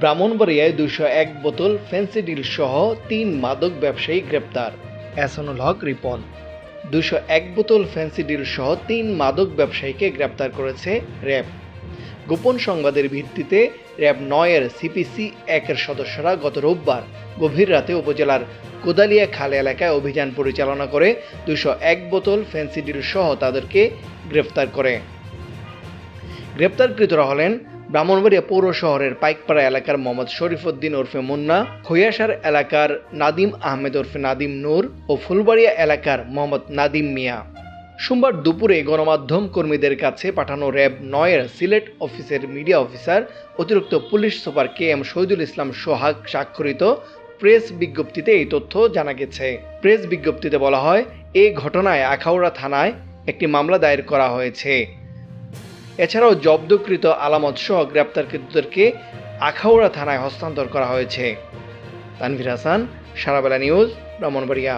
ব্রাহ্মণবাড়িয়ায় দুশো এক বোতল ফেন্সিডিল সহ তিন মাদক ব্যবসায়ী গ্রেপ্তার। এসনুল হক রিপন। দুশো এক বোতল ফেন্সিডিল সহ তিন মাদক ব্যবসায়ীকে গ্রেপ্তার করেছে র্যাব। গোপন সংবাদের ভিত্তিতে র্যাব নয়ের সিপিসি একের সদস্যরা গত রোববার গভীর রাতে উপজেলার কোদালিয়া খাল এলাকায় অভিযান পরিচালনা করে দুশো এক বোতল ফেন্সিডিল সহ তাদেরকে গ্রেপ্তার করে। গ্রেপ্তারকৃতরা হলেন ব্রাহ্মণবাড়িয়া পৌর শহরের পাইকপাড়া এলাকার মোহাম্মদ শরীফউদ্দিন ওরফে মুন্না খৈয়াসার এলাকার নাদিম আহমেদ ওরফে নাদিম নূর ও ফুলবাড়িয়া এলাকার মোহাম্মদ নাদিম মিয়া। সোমবার দুপুরে গণমাধ্যম কর্মীদের কাছে পাঠানো র্যাব নয়ের সিলেট অফিসের মিডিয়া অফিসার, অতিরিক্ত police super K M Shahidul Islam Sohag স্বাক্ষরিত প্রেস বিজ্ঞপ্তিতে এই তথ্য জানা গেছে। প্রেস বিজ্ঞপ্তিতে বলা হয় এই ঘটনায় আখাউড়া থানায় একটি মামলা দায়ের করা হয়েছে। এছাড়াও জব্দকৃত আলামত সহ গ্রেপ্তারকৃতদেরকে আখাউড়া থানায় হস্তান্তর করা হয়েছে। তানভীর হাসান, সারাবেলা নিউজ ব্রাহ্মণবাড়িয়া